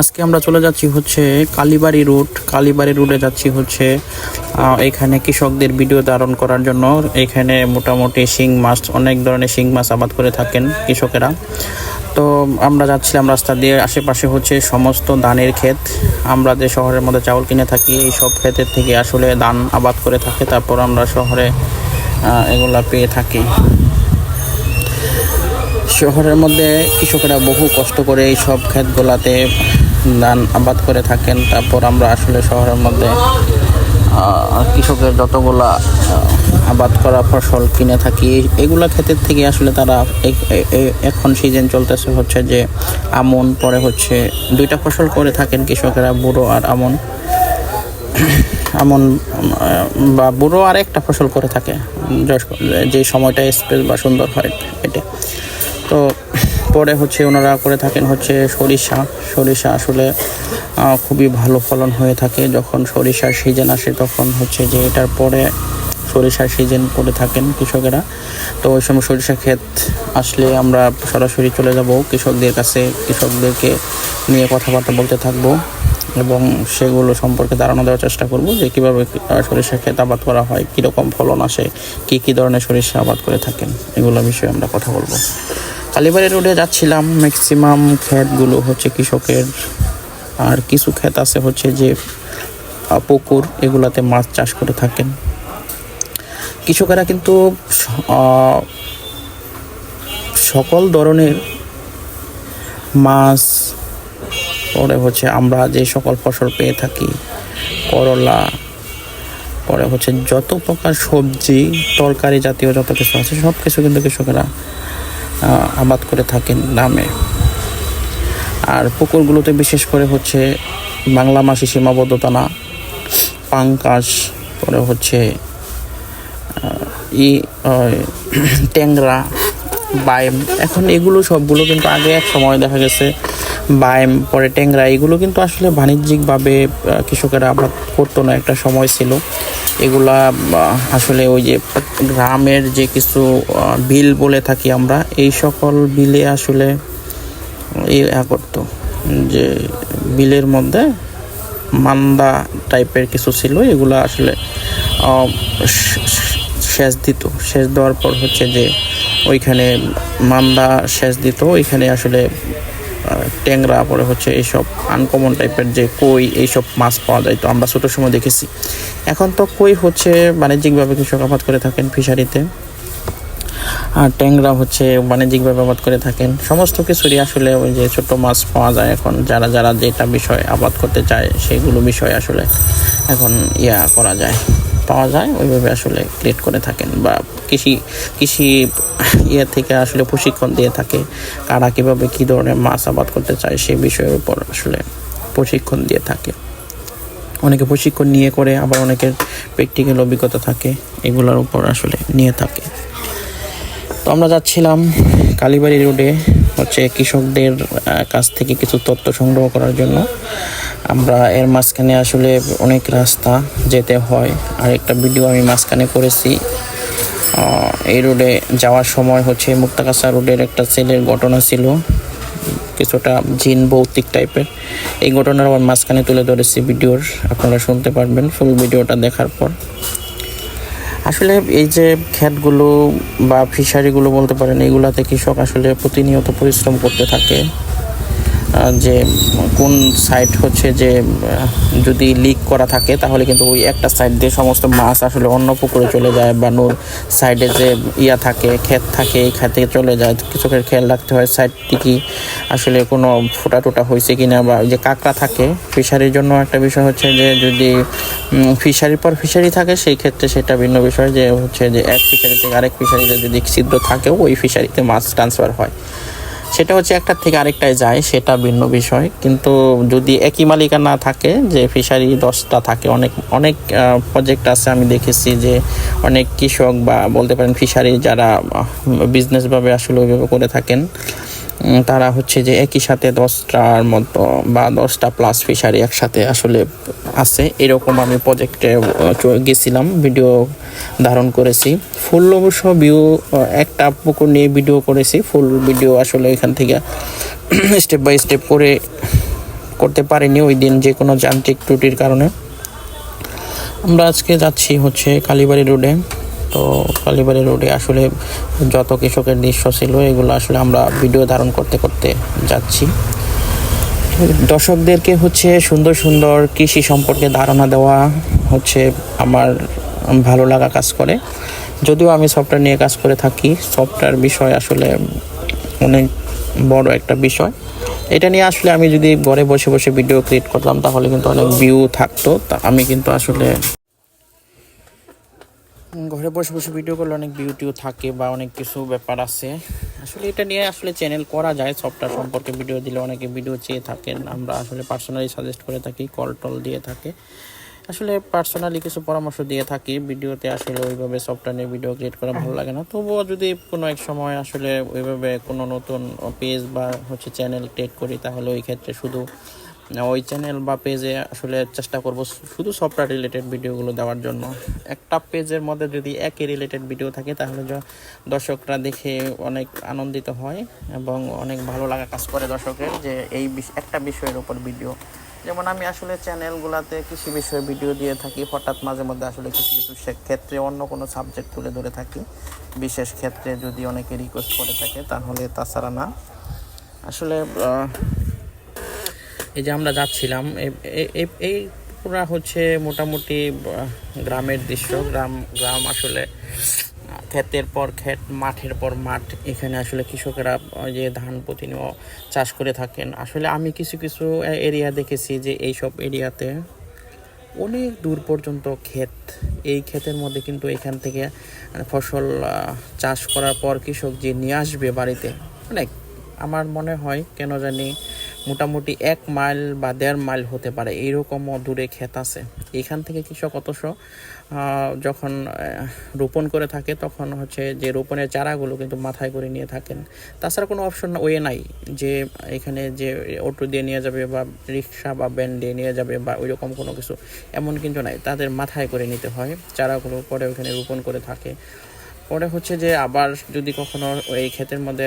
আজকে আমরা চলে যাচ্ছি হচ্ছে কালীবাড়ি রুট কালীবাড়ি রুটে যাচ্ছি হচ্ছে এখানে কৃষকদের ভিডিও ধারণ করার জন্য। এখানে মোটামুটি শিং মাছ, অনেক ধরনের শিং মাছ আবাদ করে থাকেন কৃষকেরা। তো আমরা যাচ্ছিলাম রাস্তা দিয়ে, আশেপাশে হচ্ছে সমস্ত ধানের ক্ষেত। আমরা যে শহরের মধ্যে চাউল কিনে থাকি, এই সব ক্ষেতের থেকে আসলে ধান আবাদ করে থাকে। তারপর আমরা শহরে এগুলা পেয়ে থাকি। শহরের মধ্যে কৃষকেরা বহু কষ্ট করে এই সব ক্ষেতগুলাতে ধান আবাদ করে থাকেন। তারপর আমরা আসলে শহরের মধ্যে কৃষকের যতগুলা আবাদ করা ফসল কিনে থাকি, এগুলা ক্ষেতের থেকে আসলে তারা এখন সিজন চলতেছে হচ্ছে যে আমন, পরে হচ্ছে দুইটা ফসল করে থাকেন কৃষকেরা, বুড়ো আর আমন। আমন, বা বুড়ো আর একটা ফসল করে থাকে যে সময়টা স্পেস বা সুন্দর হয় এটা তো পরে হচ্ছে ওনারা করে থাকেন হচ্ছে সরিষা। সরিষা আসলে খুবই ভালো ফলন হয়ে থাকে। যখন সরিষার সিজন আসে তখন হচ্ছে যে এটার পরে সরিষার সিজন করে থাকেন কৃষকেরা। তো ওই সময় সরিষা ক্ষেত আসলে আমরা সরাসরি চলে যাব কৃষকদের কাছে, কৃষকদেরকে নিয়ে কথাবার্তা বলতে থাকব এবং সেগুলো সম্পর্কে ধারণা দেওয়ার চেষ্টা করব যে কীভাবে সরিষা ক্ষেত আবাদ করা হয়, কীরকম ফলন আসে, কী কী ধরনের সরিষা আবাদ করে থাকেন, এগুলো বিষয়ে আমরা কথা বলব। কালীবাড়ি রোডে যাচ্ছিলাম ম্যাক্সিমাম ক্ষেতগুলো হচ্ছে কৃষকের, আর কিছু ক্ষেত আছে হচ্ছে যে পুকুর, এগুলাতে মাছ চাষ করে থাকেন। কৃষকেরা কিন্তু সকল ধরনের মাছ, পরে হচ্ছে আমরা যে সকল ফসল পেয়ে থাকি, করলা, পরে হচ্ছে যত প্রকার সবজি, তরকারি জাতীয় যত কিছু আছে সব কিছু কিন্তু কৃষকেরা আবাদ করে থাকেন নামে। আর পুকুরগুলোতে বিশেষ করে হচ্ছে বাংলা মাসি সীমাবদ্ধতা না, পাঙ্কাশ, পরে হচ্ছে ই ট্যাংরা বাইম এখন এগুলো সবগুলো কিন্তু আগে এক সময় দেখা গেছে বাইম পরে ট্যাংরা, এগুলো কিন্তু আসলে বাণিজ্যিকভাবে কৃষকেরা আবাদ করতো না, একটা সময় ছিল। এগুলা আসলে ওই যে গ্রামের যে কিছু বিল বলে থাকি আমরা, এই সকল বিলে আসলে ইয়া করতো। যে বিলের মধ্যে মান্দা টাইপের কিছু ছিল, এগুলো আসলে সেচ দিত। সেচ দেওয়ার পর হচ্ছে যে, ওইখানে মান্দা সেচ দিত, ওইখানে আসলে ট্যাংরা, পরে হচ্ছে এইসব আনকমন টাইপের যে কই, এইসব মাছ পাওয়া যায়। তো আমরা ছোটোর সময় দেখেছি। এখন তো কই হচ্ছে বাণিজ্যিকভাবে কৃষক আবাদ করে থাকেন ফিশারিতে আর ট্যাংরা হচ্ছে বাণিজ্যিকভাবে আবাদ করে থাকেন। সমস্ত কিছুরই আসলে ওই যে ছোট মাছ পাওয়া যায় এখন। যারা যারা যেটা বিষয় আবাদ করতে চায়, সেগুলো বিষয় আসলে এখন ইয়া করা যায়। পাওয়া যায়, ওইভাবে আসলে ক্রিয়েট করে থাকেন বা কৃষি কৃষি ইয়ে থেকে আসলে প্রশিক্ষণ দিয়ে থাকে, কারা কীভাবে কী ধরনের মাছ আবাদ করতে চায় সেই বিষয়ের উপর আসলে প্রশিক্ষণ দিয়ে থাকে। অনেকে প্রশিক্ষণ নিয়ে করে, আবার অনেকের প্র্যাকটিক্যাল অভিজ্ঞতা থাকে, এগুলোর উপর আসলে নিয়ে থাকে। তো আমরা যাচ্ছিলাম কালীবাড়ি রোডে হচ্ছে কৃষকদের কাছ থেকে কিছু তথ্য সংগ্রহ করার জন্য। আমরা এর মাঝখানে আসলে অনেক রাস্তা যেতে হয়। আর একটা ভিডিও আমি মাঝখানে করেছি। এই রোডে যাওয়ার সময় হচ্ছে মুক্তাকাছা রোডের একটা ছেলের ঘটনা ছিল। কিছুটা জিন ভৌতিক টাইপের এই ঘটনার আমার মাঝখানে তুলে ধরেছি ভিডিওর। আপনারা শুনতে পারবেন ফুল ভিডিওটা দেখার পর। আসলে এই যে ক্ষেতগুলো বা ফিশারিগুলো বলতে পারেন, এগুলাতে কৃষক আসলে প্রতিনিয়ত পরিশ্রম করতে থাকে। যে কোন সাইড হচ্ছে যে যদি লিক করা থাকে, তাহলে কিন্তু ওই একটা সাইড দিয়ে সমস্ত মাছ আসলে অন্য পুকুরে চলে যায় বা নূর সাইডে যে ইয়া থাকে, ক্ষেত থাকে, এই ক্ষেতে চলে যায়। কৃষকের খেয়াল রাখতে হয় সাইডটি কি আসলে কোনো ফোটা টোটা হয়েছে কি না বা যে কাঁকড়া থাকে ফিশারির জন্য একটা বিষয় হচ্ছে যে, যদি ফিশারির পর ফিশারি থাকে, সেই ক্ষেত্রে সেটা ভিন্ন বিষয় যে, হচ্ছে যে এক ফিশারি থেকে আরেক ফিশারিতে যদি ছিদ্র থাকেও ওই ফিশারিতে মাছ ট্রান্সফার হয়। সেটা হচ্ছে একটা থেকে আরেকটায় যায়, সেটা ভিন্ন বিষয়। কিন্তু যদি একই মালিকা না থাকে, যে ফিশারি দশটা থাকে, অনেক অনেক প্রজেক্ট আছে আমি দেখেছি যে অনেক কৃষক বা বলতে পারেন ফিশারি যারা বিজনেসভাবে আসলে ওইভাবে করে থাকেন। তারা হচ্ছে যে একই সাথে দশটার মতো বা দশটা প্লাস ফিশারি একসাথে আসলে আছে। এরকম আমি প্রজেক্টে গেছিলাম ভিডিও ধারণ করেছি। ফুল অবশ্য ভিউ একটা পুকুর নিয়ে ভিডিও করেছি। ফুল ভিডিও আসলে এখান থেকে স্টেপ বাই স্টেপ করে করতে পারিনি ওই দিন যে কোনো যান্ত্রিক ত্রুটির কারণে। আমরা আজকে যাচ্ছি হচ্ছে কালীবাড়ি রোডে তো কালীবাড়ি রোডে আসলে যত কৃষকের দৃশ্য ছিল, এগুলো আসলে আমরা ভিডিও ধারণ করতে করতে যাচ্ছি। দর্শকদেরকে হচ্ছে সুন্দর সুন্দর কৃষি সম্পর্কে ধারণা দেওয়া হচ্ছে আমার ভালো লাগা কাজ করে। যদিও আমি সফটওয়্যার নিয়ে কাজ করে থাকি সফটওয়্যার বিষয় আসলে অনেক বড় একটা বিষয়। এটা নিয়ে আসলে আমি যদি ঘরে বসে বসে ভিডিও ক্রিয়েট করতাম, তাহলে কিন্তু অনেক ভিউ থাকতো। তা আমি কিন্তু আসলে ঘরে বসে বসে ভিডিও করলে অনেক বিউটিও থাকে বা অনেক কিছু ব্যাপার আছে। আসলে এটা নিয়ে আসলে চ্যানেল করা যায় সফটওয়্যার সম্পর্কে ভিডিও দিলে অনেকে ভিডিও চেয়ে থাকেন। আমরা আসলে পার্সোনালি সাজেস্ট করে থাকি কল টল দিয়ে থাকে। আসলে পার্সোনালি কিছু পরামর্শ দিয়ে থাকি ভিডিওতে আসলে ওইভাবে সফটওয়্যার নিয়ে ভিডিও ক্রিয়েট করা ভালো লাগে না। তবুও যদি কোনো এক সময় আসলে ওইভাবে কোনো নতুন পেজ বা হচ্ছে চ্যানেল ক্রিয়েট করি, তাহলে ওই ক্ষেত্রে শুধু ওই চ্যানেল বা পেজে আসলে চেষ্টা করব শুধু সফটওয়্যার রিলেটেড ভিডিওগুলো দেওয়ার জন্য। একটা পেজের মধ্যে যদি একই রিলেটেড ভিডিও থাকে, তাহলে দর্শকরা দেখে অনেক আনন্দিত হয় এবং অনেক ভালো লাগা কাজ করে দর্শকের যে এই একটা বিষয়ের উপর ভিডিও যেমন আমি আসলে চ্যানেলগুলোতে কৃষি বিষয়ে ভিডিও দিয়ে থাকি, হঠাৎ মাঝে মধ্যে আসলে কিছু কিছু ক্ষেত্রে অন্য কোনো সাবজেক্ট তুলে ধরে থাকি। বিশেষ ক্ষেত্রে যদি অনেকে রিকোয়েস্ট করে থাকে, তাহলে তাছাড়া না। আসলে এই যে আমরা যাচ্ছিলাম এই পুরা হচ্ছে মোটামুটি গ্রামের দৃশ্য। গ্রাম গ্রাম আসলে ক্ষেতের পর ক্ষেত, মাঠের পর মাঠ। এখানে আসলে কৃষকেরা যে ধান প্রতিনিয়ত চাষ করে থাকেন। আসলে আমি কিছু কিছু এরিয়া দেখেছি যে এইসব এরিয়াতে অনেক দূর পর্যন্ত ক্ষেত। এই ক্ষেতের মধ্যে কিন্তু এখান থেকে ফসল চাষ করার পর কৃষক যে নিয়ে আসবে বাড়িতে, অনেক। আমার মনে হয়, কেন জানি মোটামুটি এক মাইল বা দেড় মাইল হতে পারে। এইরকমও দূরে ক্ষেত আছে। এখান থেকে কৃষক অথচ যখন রোপণ করে থাকে, তখন হচ্ছে যে রোপণের চারাগুলো কিন্তু মাথায় করে নিয়ে থাকেন। তাছাড়া কোনো অপশন ওয়ে নাই যে এখানে যে অটো দিয়ে নিয়ে যাবে বা রিক্সা বা ভ্যান দিয়ে নিয়ে যাবে বা ওই রকম কোনো কিছু, এমন কিন্তু নাই। তাদের মাথায় করে নিতে হয়। চারাগুলো পরে ওখানে রোপণ করে থাকে। পরে হচ্ছে যে আবার যদি কখনো এই ক্ষেতের মধ্যে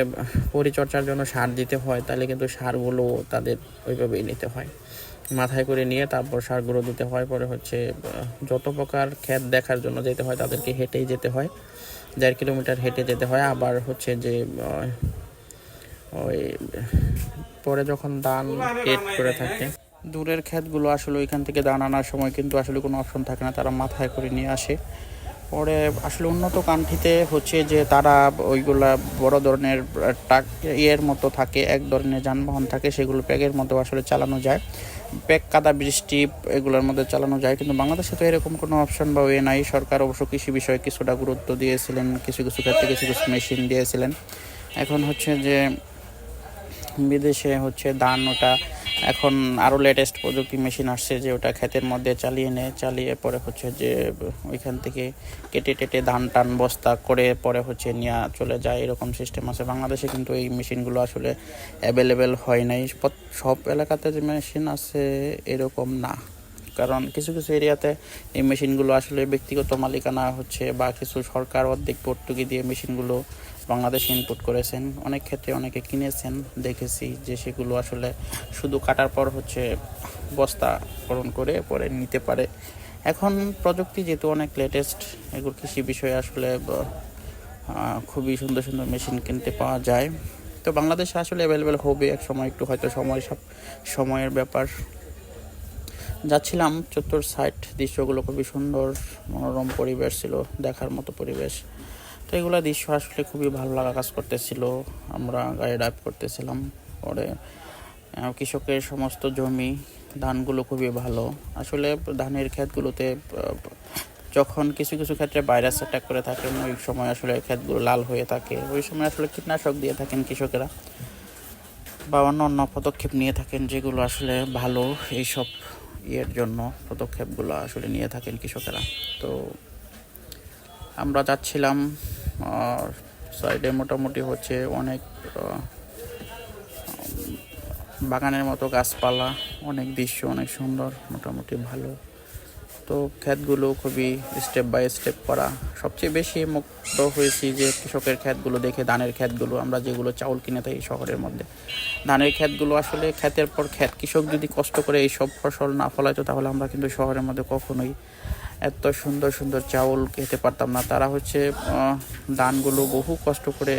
পরিচর্যার জন্য সার দিতে হয়, তাহলে কিন্তু সারগুলো তাদের ওইভাবেই নিতে হয়। মাথায় করে নিয়ে তারপর সারগুলো দিতে হয়। পরে হচ্ছে যত প্রকার ক্ষেত দেখার জন্য যেতে হয়, তাদেরকে হেঁটেই যেতে হয়। দেড় কিলোমিটার হেঁটে যেতে হয়। আবার হচ্ছে যে ওই, পরে যখন ধান পেট করে থাকে, দূরের ক্ষেতগুলো আসলে ওইখান থেকে ধান আনার সময় কিন্তু আসলে কোনো অপশন থাকে না। তারা মাথায় করে নিয়ে আসে। পরে আসলে উন্নত কান্ট্রিতে হচ্ছে যে তারা ওইগুলা বড় ধরনের টাক ইয়ের মতো থাকে, এক ধরনের যানবাহন থাকে, সেগুলো প্যাকের মতো আসলে চালানো যায়। প্যাক, কাদা, বৃষ্টি, এগুলোর মধ্যে চালানো যায়। কিন্তু বাংলাদেশে তো এরকম কোনো অপশন বা ওয়ে নাই। সরকার অবশ্য কৃষি বিষয়ে কিছুটা গুরুত্ব দিয়েছিলেন, কিছু কিছু ক্ষেত্রে কিছু কিছু মেশিন দিয়েছিলেন। এখন হচ্ছে যে বিদেশে হচ্ছে ধান ওটা এখন আরও লেটেস্ট প্রযুক্তি মেশিন আসছে যে ওটা ক্ষেতের মধ্যে চালিয়ে নেয় চালিয়ে পরে হচ্ছে যে ওইখান থেকে কেটে টেটে ধান টান বস্তা করে পরে হচ্ছে নিয়ে চলে যায়, এরকম সিস্টেম আছে। বাংলাদেশে কিন্তু এই মেশিনগুলো আসলে অ্যাভেলেবেল হয় নাই। সব এলাকাতে যে মেশিন আছে এরকম না। কারণ কিছু কিছু এরিয়াতে এই মেশিনগুলো আসলে ব্যক্তিগত মালিকানা হচ্ছে বা কিছু সরকার অর্ধেক ভর্তুকি দিয়ে মেশিনগুলো বাংলাদেশে ইনপুট করেছেন, অনেক ক্ষেত্রে অনেকে কিনেছেন, দেখেছি যে সেগুলো আসলে শুধু কাটার পর হচ্ছে বস্তা বস্তাকরণ করে পরে নিতে পারে। এখন প্রযুক্তি যেহেতু অনেক লেটেস্ট এগুলো কৃষি বিষয়ে আসলে খুবই সুন্দর সুন্দর মেশিন কিনতে পাওয়া যায়। তো বাংলাদেশে আসলে অ্যাভেলেবেল হবে এক সময় একটু হয়তো সময় সব, সময়ের ব্যাপার। যাচ্ছিলাম চত্বর সাইড দৃশ্যগুলো খুবই সুন্দর, মনোরম পরিবেশ ছিল, দেখার মতো পরিবেশ। তো এগুলো দৃশ্য আসলে খুবই ভালো লাগা কাজ করতেছিল। আমরা গাড়ি ড্রাইভ করতেছিলাম। পরে কৃষকের সমস্ত জমি, ধানগুলো খুবই ভালো। আসলে ধানের ক্ষেতগুলোতে যখন কিছু কিছু ক্ষেত্রে ভাইরাস অ্যাটাক করে থাকেন, ওই সময় আসলে ক্ষেতগুলো লাল হয়ে থাকে। ওই সময় আসলে কীটনাশক দিয়ে থাকেন কৃষকেরা। বা অন্য অন্য পদক্ষেপ নিয়ে থাকেন যেগুলো আসলে ভালো এইসব ইয়ের জন্য পদক্ষেপগুলো আসলে নিয়ে থাকেন কৃষকেরা। তো আমরা যাচ্ছিলাম সাইডে মোটামুটি হচ্ছে অনেক বাগানের মতো গাছপালা, অনেক দৃশ্য, অনেক সুন্দর, মোটামুটি ভালো। তো ক্ষেতগুলো খুবই স্টেপ বাই স্টেপ করা। সবচেয়ে বেশি মুক্ত হয়েছি যে কৃষকের ক্ষেতগুলো দেখে, ধানের ক্ষেতগুলো, আমরা যেগুলো চাউল কিনে থাকি শহরের মধ্যে। ধানের ক্ষেতগুলো আসলে ক্ষেতের পর ক্ষেত। কৃষক যদি কষ্ট করে এই সব ফসল না ফলাইতো, তাহলে আমরা কিন্তু শহরের মধ্যে কখনোই এত সুন্দর সুন্দর চাউল খেতে পারতাম না। তারা হচ্ছে ধানগুলো বহু কষ্ট করে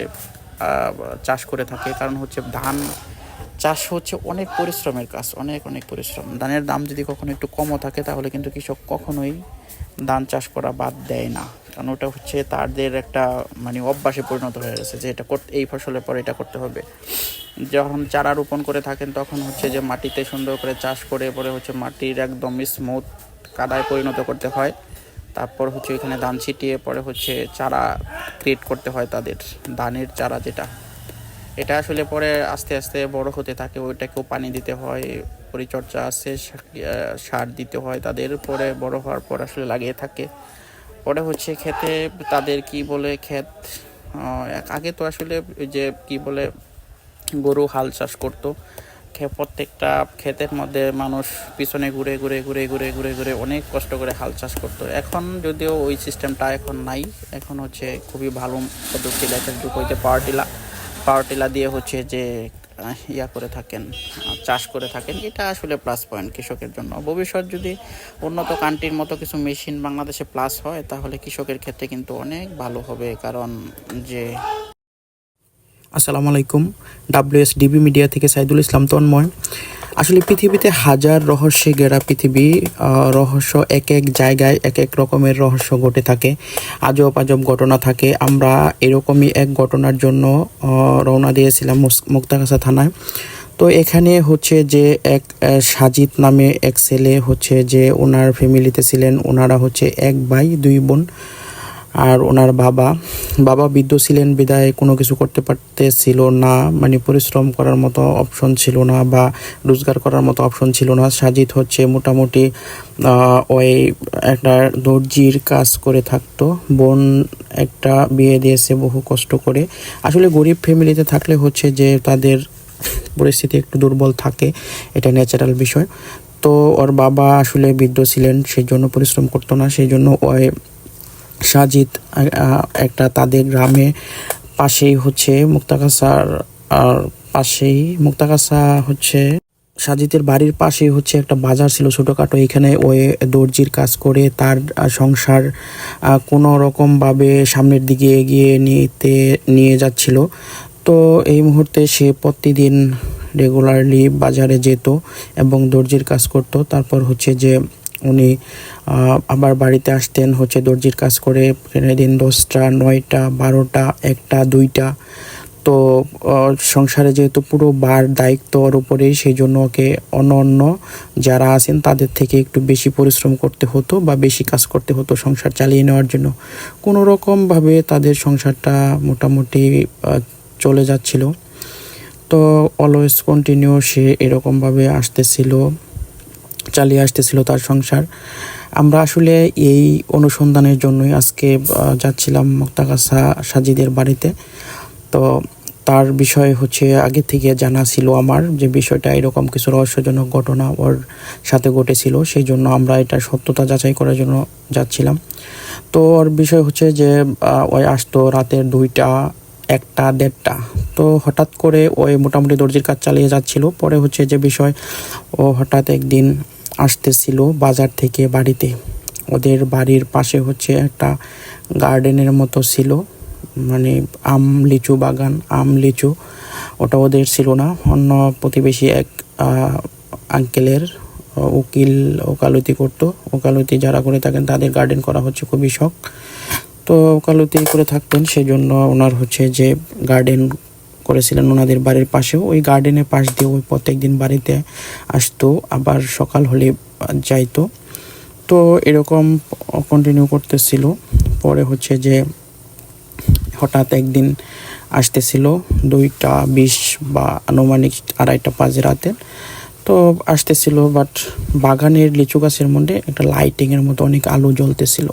চাষ করে থাকে। কারণ হচ্ছে ধান চাষ হচ্ছে অনেক পরিশ্রমের কাজ, অনেক অনেক পরিশ্রম। ধানের দাম যদি কখনো একটু কমও থাকে, তাহলে কিন্তু কৃষক কখনোই ধান চাষ করা বাদ দেয় না। কারণ ওটা হচ্ছে তাদের একটা মানে অভ্যাসে পরিণত হয়ে গেছে যে এটা করতে, এই ফসলের পরে এটা করতে হবে। যখন চারা রোপণ করে থাকেন, তখন হচ্ছে যে মাটিতে সুন্দর করে চাষ করে, পরে হচ্ছে মাটির একদম স্মুথ কাদায় পরিণত করতে হয়। তারপর হচ্ছে এখানে ধান ছিটিয়ে, পরে হচ্ছে চারা ক্রিয়েট করতে হয় তাদের, ধানের চারা যেটা। এটা আসলে পরে আস্তে আস্তে বড় হতে থাকে, ওইটাকেও পানি দিতে হয়, পরিচর্যা আছে সার দিতে হয় তাদের, পরে বড় হওয়ার পর আসলে লাগিয়ে থাকে। পরে হচ্ছে খেতে তাদের কি বলে ক্ষেত আগে তো আসলে যে কি বলে গরু হাল চাষ করতো প্রত্যেকটা ক্ষেতের মধ্যে মানুষ পিছনে ঘুরে ঘুরে ঘুরে ঘুরে ঘুরে ঘুরে অনেক কষ্ট করে হাল চাষ করতো। এখন যদিও ওই সিস্টেমটা এখন নাই, এখন হচ্ছে খুবই ভালো পদ্ধতি লেখার যুগ হইতে পাওয়ার টিলা পাওয়ার টিলা দিয়ে হচ্ছে যে ইয়া করে থাকেন চাষ করে থাকেন। এটা আসলে প্লাস পয়েন্ট কৃষকের জন্য। ভবিষ্যৎ যদি উন্নত কান্ট্রির মতো কিছু মেশিন বাংলাদেশে প্লাস হয়, তাহলে কৃষকের ক্ষেত্রে কিন্তু অনেক ভালো হবে। কারণ যে আসসালামু আলাইকুম ডাব্লিউএস ডিবি মিডিয়া থেকে সাইদুল ইসলাম তন্ময়। আসলে পৃথিবীতে হাজার রহস্যে গেরা পৃথিবী রহস্য এক এক জায়গায় এক এক রকমের রহস্য ঘটে থাকে আজব আজব ঘটনা থাকে। আমরা এরকমই এক ঘটনার জন্য রওনা দিয়েছিলাম মুক্তাগাছা থানায়। তো এখানে হচ্ছে যে এক সাজিদ নামে এক ছেলে হচ্ছে যে ওনার ফ্যামিলিতে ছিলেন। ওনারা হচ্ছে এক ভাই, দুই বোন। আর ওনার বাবা বাবা বৃদ্ধ ছিলেন, বিদায় কোনো কিছু করতে পারতেছিল না মানে পরিশ্রম করার মতো অপশন ছিল না বা রোজগার করার মতো অপশন ছিল না। সাজিদ হচ্ছে মোটামুটি ওই একটা দর্জির কাজ করে থাকতো। বোন একটা বিয়ে দিয়েছে বহু কষ্ট করে। আসলে গরিব ফ্যামিলিতে থাকলে হচ্ছে যে তাদের পরিস্থিতি একটু দুর্বল থাকে, এটা ন্যাচারাল বিষয়। তো ওর বাবা আসলে বৃদ্ধ ছিলেন সেই জন্য পরিশ্রম করতো না সেই জন্য ওই সাজিদ একটা তাদের গ্রামে পাশেই হচ্ছে মুক্তাগাছার আর পাশেই মুক্তাগাছা হচ্ছে সাজিদের বাড়ির পাশেই হচ্ছে একটা বাজার ছিল ছোটোখাটো। এখানে ওই দর্জির কাজ করে তার সংসার কোনো রকমভাবে সামনের দিকে এগিয়ে নিতে, নিয়ে যাচ্ছিল। তো এই মুহূর্তে সে প্রতিদিন রেগুলারলি বাজারে যেত এবং দর্জির কাজ করত। তারপর হচ্ছে যে উনি আবার বাড়িতে আসতেন হচ্ছে দর্জির কাজ করে। দিন দশটা, নয়টা, বারোটা, একটা, দুইটা। তো সংসারে যেহেতু পুরো বার দায়িত্ব ওর উপরেই, সেই জন্য ওকে অন্য অন্য যারা আছেন তাদের থেকে একটু বেশি পরিশ্রম করতে হতো বা বেশি কাজ করতে হতো সংসার চালিয়ে নেওয়ার জন্য। কোনো রকমভাবে তাদের সংসারটা মোটামুটি চলে যাচ্ছিল। তো, অলওয়েজ কন্টিনিউ সে এরকমভাবে আসতেছিল। চালিয়ে আসতেছিল তার সংসার। আমরা আসলে এই অনুসন্ধানের জন্যই আজকে যাচ্ছিলাম মুক্তাগাছা সাজিদের বাড়িতে। তো তার বিষয় হচ্ছে, আগে থেকে জানা ছিল আমার যে বিষয়টা এরকম কিছু রহস্যজনক ঘটনা ওর সাথে ঘটেছিল, সেই জন্য আমরা এটা সত্যতা যাচাই করার জন্য যাচ্ছিলাম। তো ওর বিষয় হচ্ছে যে ওই আসতো রাতের দুইটা, একটা, দেড়টা। তো হঠাৎ করে ওই মোটামুটি দর্জির কাজ চালিয়ে যাচ্ছিল। পরে হচ্ছে যে বিষয়, ও হঠাৎ একদিন আসতেছিল বাজার থেকে বাড়িতে। ওদের বাড়ির পাশে হচ্ছে একটা গার্ডেনের মতো ছিল। মানে আম, লিচু বাগান, আম, লিচু। ওটা ওদের ছিল না। অন্য প্রতিবেশী এক আঙ্কেলের উকিল ওকালতি করতো। ওকালতি যারা করে থাকেন তাদের গার্ডেন করা হচ্ছে খুবই শখ। তো ওকালতি করে থাকতেন। সেই জন্য ওনার হচ্ছে যে গার্ডেন করেছিলেন ওনাদের বাড়ির পাশেও। ওই গার্ডেনের পাশ দিয়ে ওই প্রত্যেক দিন বাড়িতে আসতো, আবার সকাল হলে যাইতো। তো এরকম কন্টিনিউ করতেছিল। পরে হচ্ছে যে হঠাৎ একদিন আসতেছিল দুইটা বিশ বা আনুমানিক আড়াইটা পাঁচ রাতে। তো আসতেছিল বাট বাগানের লিচু গাছের মধ্যে একটা লাইটিংয়ের মতো অনেক আলো জ্বলতেছিল।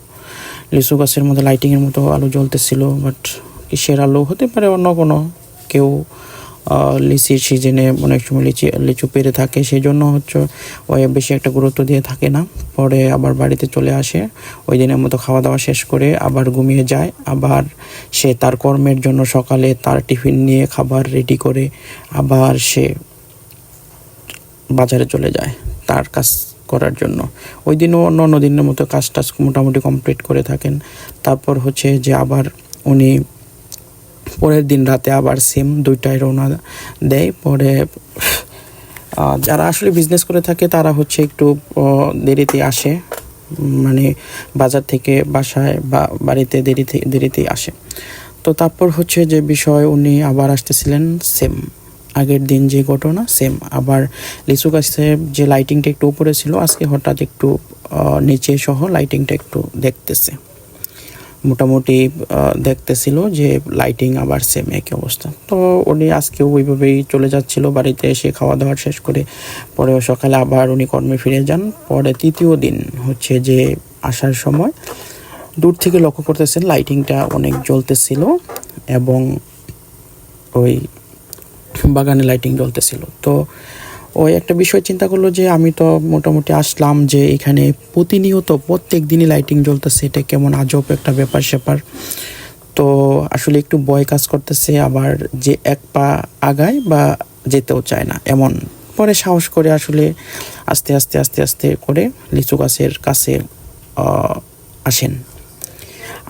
লিচু গাছের মধ্যে লাইটিংয়ের মতো আলো জ্বলতেছিল বাট কিসের আলো হতে পারে অন্য কোনো? কেউ লিচির সিজনে অনেক সময় লিচি, লিচু পেরে থাকে সেই জন্য হচ্ছে ওই বেশি একটা গুরুত্ব দিয়ে থাকে না। পরে আবার বাড়িতে চলে আসে, ওই দিনের মতো খাওয়া দাওয়া শেষ করে আবার ঘুমিয়ে যায়। আবার সে তার কর্মের জন্য সকালে তার টিফিন নিয়ে খাবার রেডি করে আবার সে বাজারে চলে যায় তার কাজ করার জন্য। ওই দিনও অন্য অন্য দিনের মতো কাজ টাজ মোটামুটি কমপ্লিট করে থাকেন। তারপর হচ্ছে যে আবার উনি পরের দিন রাতে আবার সেম দুইটায় রওনা দেয়। পরে যারা আসলে বিজনেস করে থাকে, তারা হচ্ছে একটু দেরিতে আসে। মানে বাজার থেকে বাসায় বা বাড়িতে দেরিতে, দেরিতেই আসে। তো তারপর হচ্ছে যে বিষয়, উনি আবার আসতেছিলেন সেম আগের দিন যে ঘটনা সেম আবার লিচু গাছের যে লাইটিংটা একটু উপরে ছিল, আজকে হঠাৎ একটু নিচে সহ লাইটিংটা একটু দেখতেছে। মোটামুটি দেখতেছিল যে লাইটিং আবার সেম একই অবস্থা। তো উনি আজকেও ওইভাবেই চলে যাচ্ছিল বাড়িতে, এসে খাওয়া দাওয়া শেষ করে পরে সকালে আবার উনি কর্মে ফিরে যান। পরে তৃতীয় দিন হচ্ছে যে আসার সময় দূর থেকে লক্ষ্য করতেছেন লাইটিংটা অনেক জ্বলতেছিল এবং ওই বাগানে লাইটিং জ্বলতেছিল। তো ওই একটা বিষয় চিন্তা করল যে আমি তো মোটামুটি আসলাম যে এখানে প্রতিনিয়ত প্রত্যেক দিনই লাইটিং জ্বলতেছে, এটা কেমন আজব একটা ব্যাপার স্যাপার। তো আসলে একটু ভয় কাজ করতেছে, আবার যে এক পা আগায় বা যেতেও চায় না, এমন। পরে সাহস করে আসলে আস্তে আস্তে আস্তে আস্তে করে লিচু গাছের কাছে আসেন।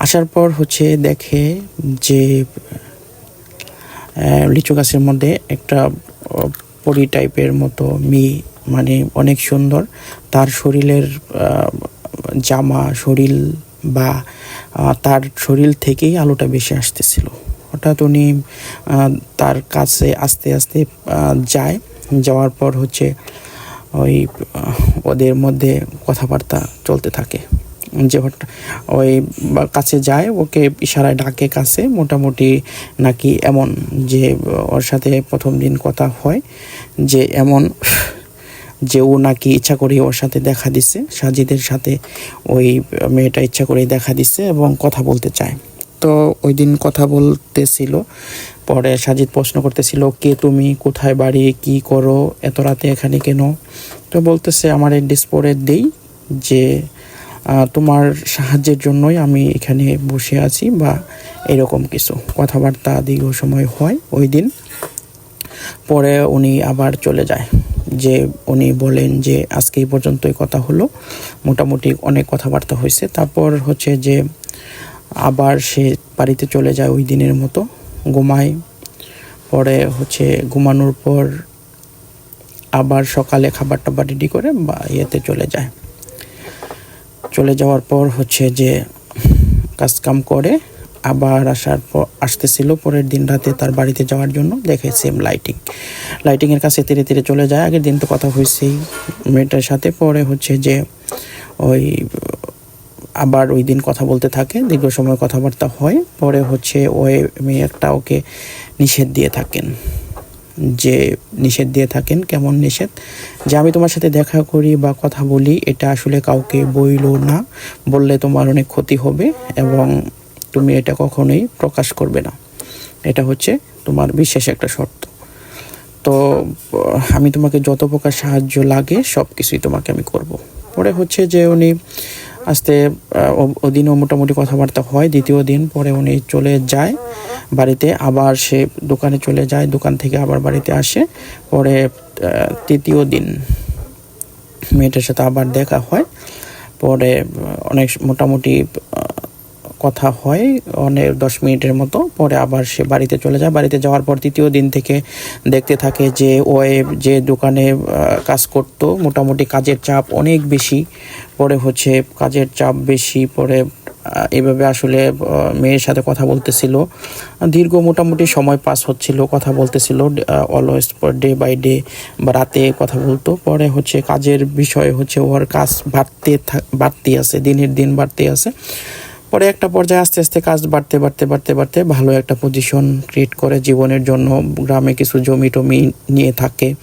আসার পর হচ্ছে দেখে যে লিচু গাছের মধ্যে একটা পরি টাইপের মতো মেয়ে মানে অনেক সুন্দর। তার শরীরের জামা, শরীর বা তার শরীর থেকেই আলোটা বেশি আসতেছিল। হঠাৎ উনি তার কাছে আস্তে আস্তে যায়। যাওয়ার পর হচ্ছে ওই ওদের মধ্যে কথাবার্তা চলতে থাকে। যে ওই কাছে যায়, ওকে ইশারায় ডাকে কাছে, মোটামুটি নাকি এমন যে, ওর সাথে প্রথম দিন কথা হয়, যে এমন যে ও নাকি ইচ্ছা করে ওর সাথে দেখা দিছে, সাজিদের সাথে ওই মেয়েটা ইচ্ছা করে দেখা দিছে এবং কথা বলতে চায়। তো ওই দিন কথা বলতেছিল, পরে সাজিদ প্রশ্ন করতেছিল, কে তুমি? কোথায় বাড়ি? কি করো? এত রাতে এখানে কেন? তো বলতেছে, আমার এই পরে দেই, যে তোমার সাহায্যের জন্যই আমি এখানে বসে আছি বা এরকম কিছু কথাবার্তা দীর্ঘ সময় হয় ওই দিন। পরে উনি আবার চলে যায়। যে উনি বলেন যে আজকে এই পর্যন্তই কথা হলো। মোটামুটি অনেক কথাবার্তা হয়েছে। তারপর হচ্ছে যে আবার সে বাড়িতে চলে যায় ওই দিনের মতো, ঘুমায়। পরে হচ্ছে ঘুমানোর পর আবার সকালে খাবার টাবার রেডি করে বা ইয়েতে চলে যায়। চলে যাওয়ার পর হচ্ছে যে কাজকাম করে আবার আসার পর আসতেছিল পরের দিন রাতে তার বাড়িতে যাওয়ার জন্য, দেখে সেম লাইটিং লাইটিংয়ের কাছে ধীরে ধীরে চলে যায়। আগের দিন তো কথা হয়েছেই। মেয়েটার সাথে পরে হচ্ছে যে ওই আবার ওই দিন কথা বলতে থাকে, দীর্ঘ সময় কথাবার্তা হয়। পরে হচ্ছে ওই মেয়ে একটা ওকে নিষেধ দিয়ে থাকেন। যে নিষেধ দিয়ে থাকেন, কেমন নিষেধ? যে আমি তোমার সাথে দেখা করি বা কথা বলি, এটা আসলে কাউকে বইল না, বললে তোমার অনেক ক্ষতি হবে এবং তুমি এটা কখনোই প্রকাশ করবে না। এটা হচ্ছে তোমার বিশেষ একটা শর্ত। তো, আমি তোমাকে যত প্রকার সাহায্য লাগে সব কিছুই তোমাকে আমি করব। পরে হচ্ছে যে উনি আস্তে ওদিনও মোটামুটি কথাবার্তা হয়। দ্বিতীয় দিন পরে উনি চলে যায় বাড়িতে। আবার সে দোকানে চলে যায়, দোকান থেকে আবার বাড়িতে আসে। পরে তৃতীয় দিন মেয়েটার সাথে আবার দেখা হয়। পরে অনেক মোটামুটি কথা হয় অনেক দশ মিনিটের মতো, পরে আবার সে বাড়িতে চলে যায়। বাড়িতে যাওয়ার পর তৃতীয় দিন থেকে দেখতে থাকে যে, ও যে দোকানে কাজ করতো, মোটামুটি কাজের চাপ অনেক বেশি। পরে হচ্ছে কাজের চাপ বেশি, পরে এভাবে আসলে মেয়ের সাথে কথা বলতেছিল। দীর্ঘ মোটামুটি সময় পাস হচ্ছিল, কথা বলতেছিল অলওয়েজ ডে বাই ডে বা রাতে কথা বলতো। পরে হচ্ছে কাজের বিষয় হচ্ছে ওর কাজ বাড়তে বাড়তেই আছে, দিনের দিন বাড়তে আছে। পরে একটা পর্যায়ে আস্তে আস্তে কাজ বাড়তে বাড়তে বাড়তে বাড়তে ভালো একটা পজিশন ক্রিয়েট করে জীবনের জন্য গ্রামে কিছু জমি টমি নিয়ে থাকে।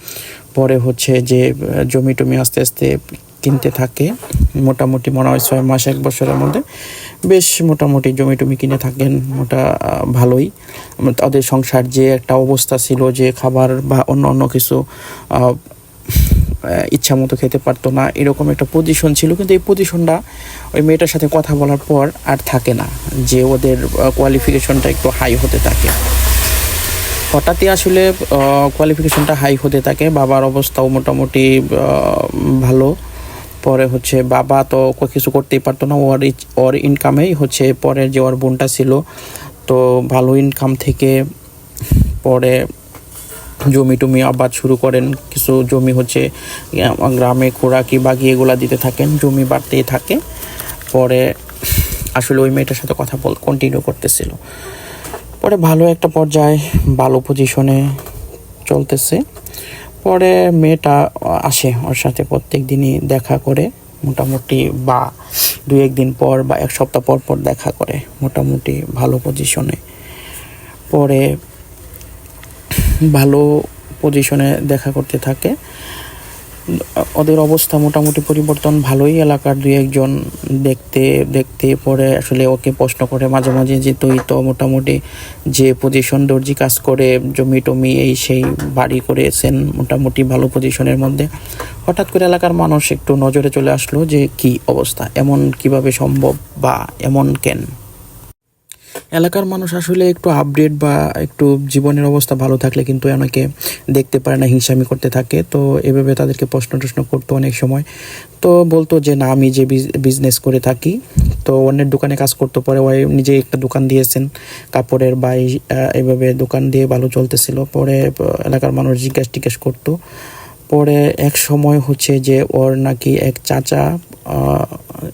পরে হচ্ছে যে জমি টমি আস্তে আস্তে কিনতে থাকে। মোটামুটি মনে হয় ছয় মাস, এক বছরের মধ্যে বেশ মোটামুটি জমি টমি কিনে থাকেন। মোটা ভালোই। তাদের সংসার যে একটা অবস্থা ছিল যে খাবার বা অন্য অন্য কিছু ইচ্ছা মতো খেতে পারতো না, এরকম একটা পজিশন ছিল। কিন্তু এই পজিশনটা ওই মেয়েটার সাথে কথা বলার পর আর থাকে না, যে ওদের কোয়ালিফিকেশনটা একটু হাই হতে থাকে। হঠাৎই আসলে কোয়ালিফিকেশনটা হাই হতে থাকে, বাবার অবস্থাও মোটামুটি ভালো। পরে হচ্ছে বাবা তো কিছু করতেই পারতো না, ওর ওর ইনকামেই হচ্ছে পরের যে ওর বোনটা ছিল, তো ভালো ইনকাম থেকে পরে জমি টমি আবাদ শুরু করেন। কিছু জমি হচ্ছে গ্রামে খোরাকি, বাগি এগুলা দিতে থাকেন, জমি বাড়তেই থাকে। পরে আসলে ওই মেয়েটার সাথে কথা বল কন্টিনিউ করতেছিল। পরে ভালো একটা পর্যায়ে, ভালো পজিশনে চলতেছে। পরে মেয়েটা আসে ওর সাথে প্রত্যেক দিনই দেখা করে, মোটামুটি বা দুই একদিন পর বা এক সপ্তাহ পর পর দেখা করে, মোটামুটি ভালো পজিশনে পরে ভালো পজিশনে দেখা করতে থাকে। ওদের অবস্থা মোটামুটি পরিবর্তন, ভালোই এলাকার দুই একজন দেখতে দেখতে পরে আসলে ওকে প্রশ্ন করে মাঝে মাঝে যে, তুই তো মোটামুটি যে পজিশন দর্জি কাজ করে, জমি টমি এই সেই বাড়ি করেছেন, মোটামুটি ভালো পজিশনের মধ্যে। হঠাৎ করে এলাকার মানুষ একটু নজরে চলে আসলো যে, কি অবস্থা? এমন কীভাবে সম্ভব বা এমন কেন? এলাকার মানুষ আসলে একটু আপডেট বা একটু জীবনের অবস্থা ভালো থাকলে কিন্তু অনেকে দেখতে পারে না, হিংসামি করতে থাকে। তো এভাবে তাদেরকে প্রশ্ন টশ্ন করতো অনেক সময়। তো বলতো যে, না, আমি যে বিজনেস করে থাকি। তো অন্যের দোকানে কাজ করতে পরে ওই নিজে একটা দোকান দিয়েছেন। কাপড়ের বা এইভাবে দোকান দিয়ে ভালো চলতেছিল। পরে এলাকার মানুষ জিজ্ঞাসা টিজ্ঞাস করতো। পরে এক সময় হচ্ছে যে, ওর নাকি এক চাচা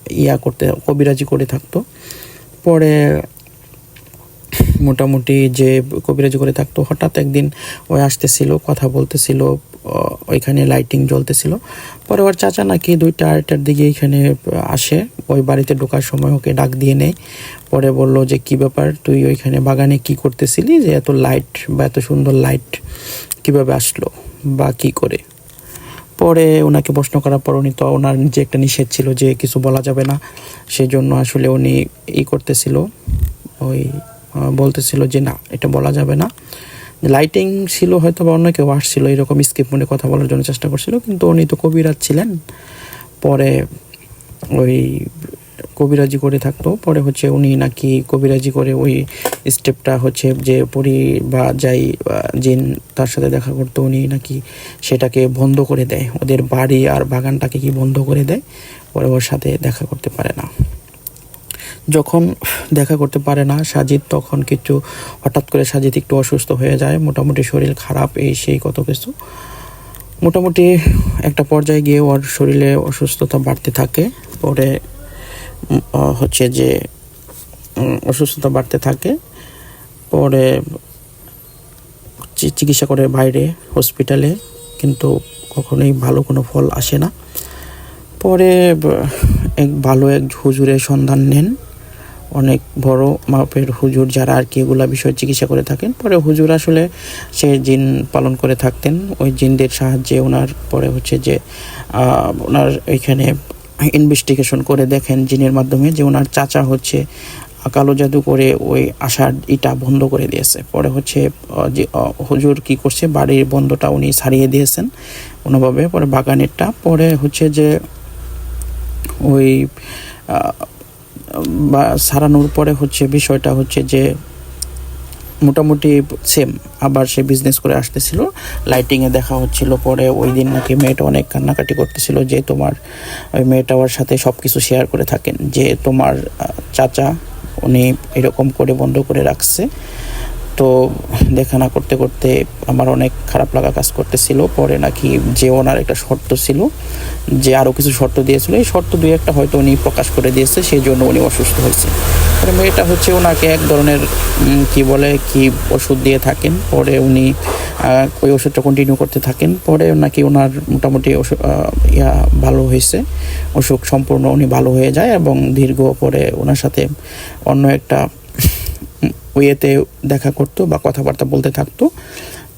ইয়া করতে, কবিরাজি করে থাকতো। পরে মোটামুটি যে কবিরাজি করে থাকতো, হঠাৎ একদিন ওই আসতেছিল, কথা বলতেছিল ওইখানে লাইটিং জ্বলতেছিল। পরে ওর চাচা নাকি দুইটা আড়াইটার দিকে এখানে আসে, ওই বাড়িতে ঢোকার সময় ওকে ডাক দিয়ে নেয়। পরে বলল যে, কি ব্যাপার? তুই ওইখানে বাগানে কি করতেছিলি যে এত লাইট বা এত সুন্দর লাইট কীভাবে আসলো বা কি করে? পরে ওনাকে প্রশ্ন করার পর উনি তো ওনার যে একটা নিষেধ ছিল যে কিছু বলা যাবে না, সেজন্য আসলে উনি ই করতেছিল, ওই বলতেছিল যে না, এটা বলা যাবে না। লাইটিং ছিল হয়তো বা অন্য কেউ আসছিল, এরকম স্কিপ মনে কথা বলার জন্য চেষ্টা করছিল, কিন্তু উনি তো কবিরাজ ছিলেন। পরে ওই কবিরাজি করে থাকতো, পরে হচ্ছে উনি নাকি কবিরাজি করে ওই স্টেপটা হচ্ছে যে পরি বা যাই জিন তার সাথে দেখা করতো, উনি নাকি সেটাকে বন্ধ করে দেয়। ওদের বাড়ি আর বাগানটাকে কি বন্ধ করে দেয়? পরে ওর সাথে দেখা করতে পারে না। যখন দেখা করতে পারে না সাজিদ, তখন কিছু হঠাৎ করে সাজিদ একটু অসুস্থ হয়ে যায়, মোটামুটি শরীর খারাপ, এই সেই কত কিছু। মোটামুটি একটা পর্যায়ে গিয়ে ওর শরীরে অসুস্থতা বাড়তে থাকে, পরে হচ্ছে যে অসুস্থতা বাড়তে থাকে, পরে চিকিৎসা করে বাইরে, হসপিটালে, কিন্তু কখনোই ভালো কোনো ফল আসে না। পরে এক ভালো এক হুজুরের সন্ধান নেন। অনেক বড় মাপের হুজুর যারা আর কি এগুলা বিষয়ে চিকিৎসা করে থাকেন। পরে হুজুর আসলে সে জিন পালন করে থাকতেন। ওই জিনদের সাহায্যে ওনার পরে হচ্ছে যে ওনার এখানে ইনভেস্টিগেশন করে দেখেন জিনের মাধ্যমে যে ওনার চাচা হচ্ছে কালো জাদু করে ওই আশার ইটা বন্ধ করে দিয়েছে। পরে হচ্ছে যে হুজুর কি করছে, বাড়ির বন্ধটা উনি সারিয়ে দিয়েছেন কোনোভাবে। পরে বাগানেরটা, পরে হচ্ছে যে ওই বা সারানোর পরে হচ্ছে বিষয়টা হচ্ছে যে মোটামুটি সেম আবার সে বিজনেস করে আসতেছিল। লাইটিংয়ে দেখা হচ্ছিল পরে, ওই দিন নাকি মেয়েটা অনেক কান্নাকাটি করতেছিল যে তোমার, ওই মেয়েটা ওর সাথে সব কিছু শেয়ার করে থাকেন, যে তোমার চাচা উনি এরকম করে বন্ধ করে রাখছে। তো দেখা না করতে করতে আমার অনেক খারাপ লাগা কাজ করতেছিল। পরে নাকি যে ওনার একটা শর্ত ছিল, যে আরও কিছু শর্ত দিয়েছিল। এই শর্ত দুই একটা হয়তো উনি প্রকাশ করে দিয়েছে, সেই জন্য উনি অসুস্থ হয়েছে। মেয়েটা হচ্ছে ওনাকে এক ধরনের কি বলে, কি ওষুধ দিয়ে থাকেন। পরে উনি ওই ওষুধটা কন্টিনিউ করতে থাকেন। পরে নাকি ওনার মোটামুটি ইয়া ভালো হয়েছে। অসুখ সম্পূর্ণ উনি ভালো হয়ে যায় এবং দীর্ঘ পরে ওনার সাথে অন্য একটা ওয়েতে দেখা করতো বা কথাবার্তা বলতে থাকতো।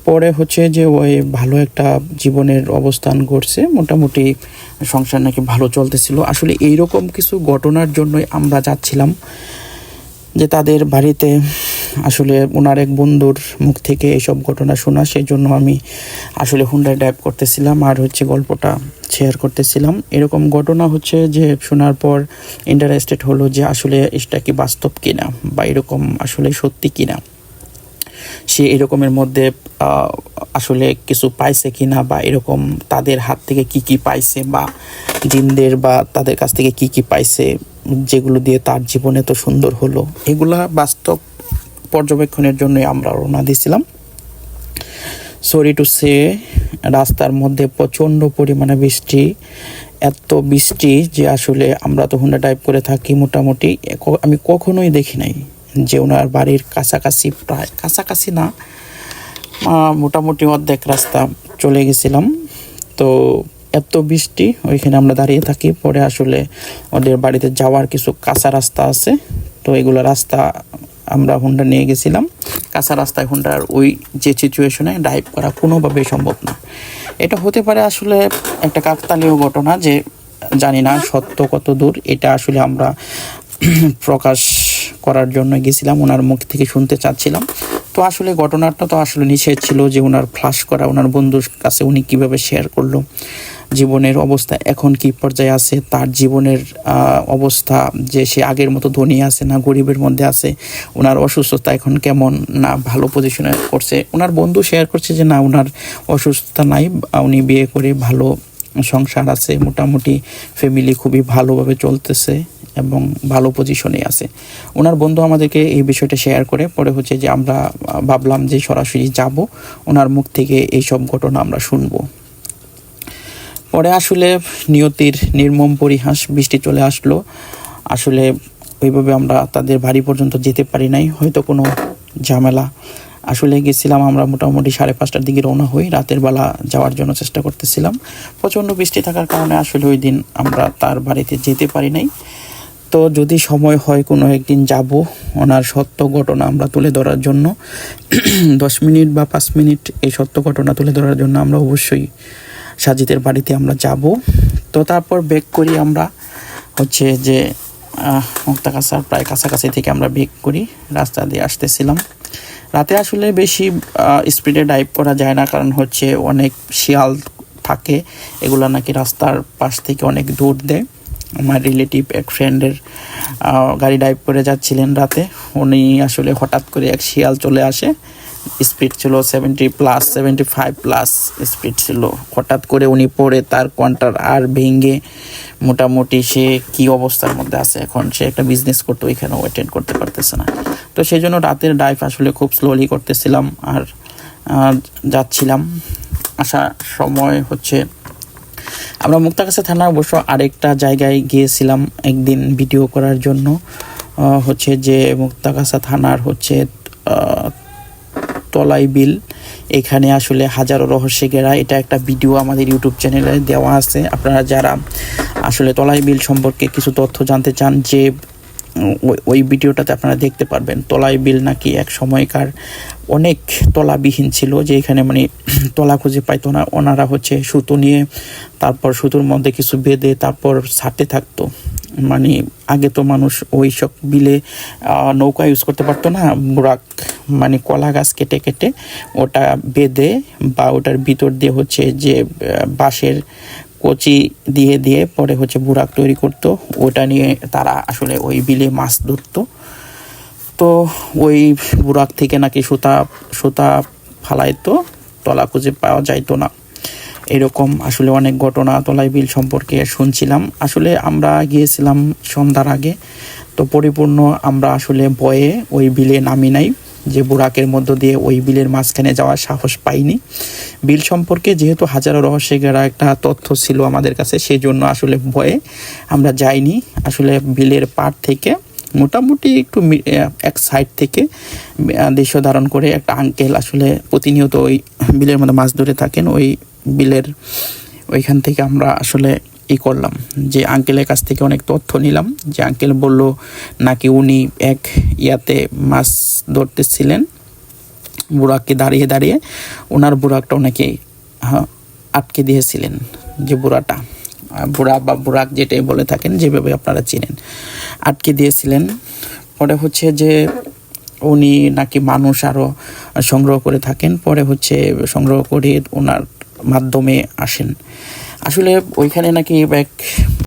পরে হচ্ছে যে ওই ভালো একটা জীবনের অবস্থান করছে মোটামুটি সংসার নাকি ভালো চলতেছিল। আসলে এইরকম কিছু ঘটনার জন্যই আমরা যাচ্ছিলাম। যে তাদের বাড়িতে আসলে ওনার এক বন্ধুর মুখ থেকে এইসব ঘটনা শোনা সেই জন্য আমি আসলে হুন্ডায় ড্রাইভ করতেছিলাম আর হচ্ছে গল্পটা শেয়ার করতেছিলাম। এরকম ঘটনা হচ্ছে যে শোনার পর ইন্টারেস্টেড হলো যে আসলে এটা কি বাস্তব কিনা বা এরকম আসলে সত্যি কিনা। সে এরকমের মধ্যে আসলে কিছু পাইছে কিনা বা এরকম তাদের হাত থেকে কি কি পাইছে বা জিনদের বা তাদের কাছ থেকে কি কি পাইছে যেগুলো দিয়ে তার জীবনে তো সুন্দর হলো, এগুলা বাস্তব পর্যবেক্ষণের জন্য আমরা রওনা দিয়েছিলাম। সরি টু সে রাস্তার মধ্যে প্রচণ্ড পরিমাণে বৃষ্টি, এত বৃষ্টি যে আসলে আমরা তো হুন্ডা টাইপ করে থাকি মোটামুটি। আমি কখনোই দেখি নাই যে ওনার বাড়ির কাছাকাছি প্রায়, কাছাকাছি না মোটামুটি অর্ধেক রাস্তা চলে গেছিলাম। তো এত বৃষ্টি, ওইখানে আমরা দাঁড়িয়ে থাকি। পরে আসলে ওদের বাড়িতে যাওয়ার কিছু কাঁচা রাস্তা আছে। তো এগুলো রাস্তা আমরা হুন্ডা নিয়ে গেছিলাম। কাঁচা রাস্তায় হুন্ডার ওই যে সিচুয়েশনে ড্রাইভ করা কোনোভাবেই সম্ভব না। এটা হতে পারে আসলে একটা কাকতালীয় ঘটনা যে জানি না সত্য কত দূর। এটা আসলে আমরা প্রকাশ করার জন্য গেছিলাম, ওনার মুখ থেকে শুনতে চাচ্ছিলাম। তো আসলে ঘটনাটা তো আসলে নিষেধ ছিল যে ওনার ফ্লাশ করা, ওনার বন্ধুর কাছে উনি কীভাবে শেয়ার করল। জীবনের অবস্থা এখন কি পর্যায়ে আছে? তার জীবনের অবস্থা যে সে আগের মতো ধনী আছে না গরিবের মধ্যে আছে, ওনার অসুস্থতা এখন কেমন না ভালো পজিশনে করছে ওনার বন্ধু শেয়ার করছে যে না, ওনার অসুস্থতা নাই, উনি বিয়ে করে ভালো সংসার আছে, মোটামুটি ফ্যামিলি খুবই ভালোভাবে চলতেছে এবং ভালো পজিশনে আছে। ওনার বন্ধু আমাদেরকে এই বিষয়টা শেয়ার করে, পরে হচ্ছে যে আমরা ভাবলাম যে সরাসরি যাব, ওনার মুখ থেকে এই সব ঘটনা আমরা শুনব। পরে আসলে নিয়তির নির্মম পরিহাস, বৃষ্টি চলে আসলো। আসলে ওইভাবে আমরা তাদের বাড়ি পর্যন্ত যেতে পারি নাই। হয়তো কোনো ঝামেলা। আসলে গেছিলাম আমরা মোটামুটি সাড়ে পাঁচটার দিকে রওনা হই। রাতের বেলা যাওয়ার জন্য চেষ্টা করতেছিলাম। প্রচণ্ড বৃষ্টি থাকার কারণে আসলে ওই দিন আমরা তার বাড়িতে যেতে পারি নাই। তো যদি সময় হয় কোনো একদিন যাব ওনার সত্য ঘটনা আমরা তুলে ধরার জন্য। দশ মিনিট বা পাঁচ মিনিট এই সত্য ঘটনা তুলে ধরার জন্য আমরা অবশ্যই সাজিদের বাড়িতে আমরা যাব। তো তারপর বেক করি আমরা হচ্ছে যে মুক্তাকাছার প্রায় কাছাকাছি থেকে আমরা বেক করি, রাস্তা দিয়ে আসতেছিলাম। রাতে আসলে বেশি স্পিডে ড্রাইভ করা যায় না, কারণ হচ্ছে অনেক শিয়াল থাকে। এগুলো নাকি রাস্তার পাশ থেকে অনেক দূর দেয়। আমার রিলেটিভ এক ফ্রেন্ডের গাড়ি ড্রাইভ করে যাচ্ছিলেন রাতে। উনি আসলে হঠাৎ করে এক শিয়াল চলে আসে। স্পিড ছিল seventy plus seventy five plus speed ছিল। হঠাৎ করে উনি পড়ে, তার কোয়ান্টার আর ভেঙে মোটামুটি সে কি অবস্থার মধ্যে আছে এখন? সে একটা বিজনেস করতে ওইখানেও অ্যাটেন্ড করতে পারতেছে না। তো সেই জন্য রাতের ড্রাইভ আসলে খুব স্লোলি করতেছিলাম আর যাচ্ছিলাম। আসার সময় হচ্ছে, আমরা মুক্তাগাছা থানা অবশ্য আরেকটা জায়গায় গিয়েছিলাম একদিন ভিডিও করার জন্য। হচ্ছে যে মুক্তাগাছা থানার হচ্ছে তলাই বিল। এখানে আসলে হাজারো রহস্য ঘেরা। এটা একটা ভিডিও আমাদের ইউটিউব চ্যানেলে দেওয়া আছে। আপনারা যারা আসলে তলাই বিল সম্পর্কে কিছু তথ্য জানতে চান, যে ওই- ভিডিওটাতে আপনারা দেখতে পারবেন। তলাই বিল নাকি এক সময়কার অনেক তলাবিহীন ছিল যে এখানে মানে তলা খুঁজে পাইতো না। ওনারা হচ্ছে সুতো নিয়ে, তারপর সুতোর মধ্যে কিছু বেঁধে, তারপর ছাড়তে থাকতো। মানে আগে তো মানুষ ওই সব বিলে নৌকা ইউজ করতে পারতো না। বুরাক মানে কলা গাছ কেটে কেটে ওটা বেঁধে বা ওটার ভিতর দিয়ে হচ্ছে যে বাঁশের কচি দিয়ে দিয়ে পরে হচ্ছে বুরাক তৈরি করতো। ওটা নিয়ে তারা আসলে ওই বিলে মাছ ধরতো। তো ওই বুরাক থেকে নাকি সুতা সুতা ফালাইতো, তলা খুঁজে পাওয়া যাইতো না। এরকম আসলে অনেক ঘটনা তলাই বিল সম্পর্কে শুনছিলাম। আসলে আমরা গিয়েছিলাম সন্ধ্যার আগে। তো পরিপূর্ণ আমরা আসলে বয়ে ওই বিলে নামি নাই। যে বুরাকের মধ্য দিয়ে ওই বিলের মাঝখানে যাওয়ার সাহস পাইনি। বিল সম্পর্কে যেহেতু হাজারো রহস্যে ঘেরা একটা তথ্য ছিল আমাদের কাছে সেই জন্য আসলে ভয়ে আমরা যাইনি। আসলে বিলের পাড় থেকে মোটামুটি একটু এক সাইড থেকে দৃশ্য ধারণ করে একটা আঙ্কেল আসলে প্রতিনিয়ত ওই বিলের মধ্যে মাছ ধরে থাকেন। ওই বিলের ওইখান থেকে আমরা আসলে ই করলাম যে আঙ্কেলের কাছ থেকে অনেক তথ্য নিলাম। যে আঙ্কেল বলল নাকি উনি এক ইয়াতে মাছ ধরতেছিলেন বুরাককে দাঁড়িয়ে দাঁড়িয়ে। ওনার বুড়াকটা ওনাকে হ্যাঁ, আটকে দিয়েছিলেন যে বুড়াটা। বুড়া বা বুড়াক যেটাই বলে থাকেন যেভাবে আপনারা চিনেন আটকে দিয়েছিলেন। পরে হচ্ছে যে উনি নাকি মানুষ আরও সংগ্রহ করে থাকেন। পরে হচ্ছে সংগ্রহ করে ওনার মাধ্যমে আসেন। আসলে ওইখানে নাকি এক